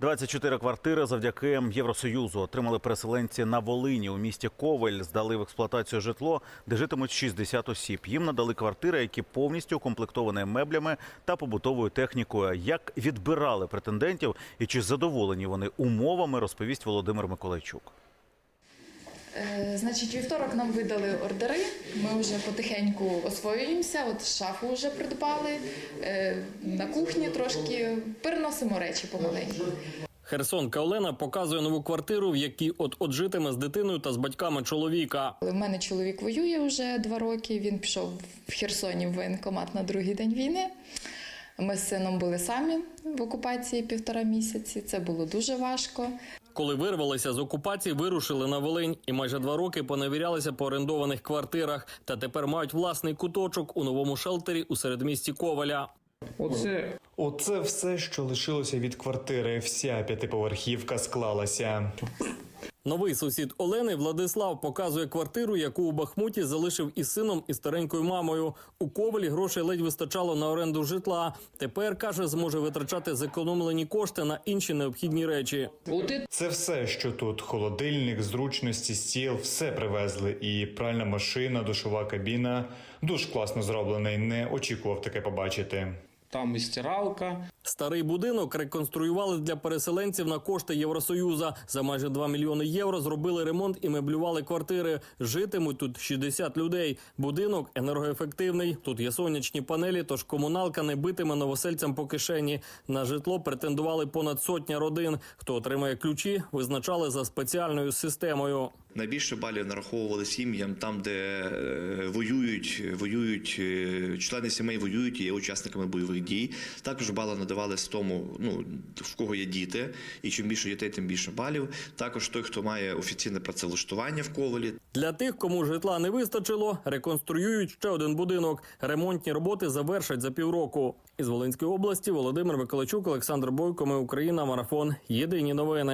24 квартири завдяки Євросоюзу отримали переселенці на Волині у місті Ковель. Здали в експлуатацію житло, де житимуть 60 осіб. Їм надали квартири, які повністю укомплектовані меблями та побутовою технікою. Як відбирали претендентів і чи задоволені вони умовами, розповість Володимир Миколайчук. Е, Значить, вівторок нам видали ордери. Ми вже потихеньку освоюємося. От шафу вже придбали. е, На кухні трошки переносимо речі помаленьку. Херсонка Олена показує нову квартиру, в якій от от житиме з дитиною та з батьками чоловіка. У мене чоловік воює вже два роки. Він пішов в Херсоні в воєнкомат на другий день війни. Ми з сином були самі в окупації півтора місяці. Це було дуже важко. Коли вирвалися з окупації, вирушили на Волинь і майже два роки поневірялися по орендованих квартирах. Та тепер мають власний куточок у новому шелтері у середмісті Коваля. Оце Оце все, що лишилося від квартири. Вся п'ятиповерхівка склалася. Новий сусід Олени Владислав показує квартиру, яку у Бахмуті залишив із сином і старенькою мамою. У Ковалі грошей ледь вистачало на оренду житла. Тепер каже, зможе витрачати зекономлені кошти на інші необхідні речі. Це все, що тут: холодильник, зручності, стіл, все привезли. І пральна машина, душова кабіна. Душ класно зроблений. Не очікував таке побачити. Там і стиралка. Старий будинок реконструювали для переселенців на кошти Євросоюза. За майже 2 мільйони євро зробили ремонт і меблювали квартири. Житимуть тут 60 людей. Будинок енергоефективний. Тут є сонячні панелі, тож комуналка не битиме новосельцям по кишені. На житло претендували понад сотня родин. Хто отримає ключі, визначали за спеціальною системою. Найбільше балів нараховували сім'ям там, де е, воюють, воюють е, члени сімей воюють і є учасниками бойових дій. Також бали надавались тому, ну в кого є діти, і чим більше дітей, тим більше балів. Також той, хто має офіційне працевлаштування в ковалі, Для тих, кому житла не вистачило, реконструюють ще один будинок. Ремонтні роботи завершать за півроку. Із Волинської області Володимир Миколайчук, Олександр Бойко. Ми Україна. Марафон. Єдині новини.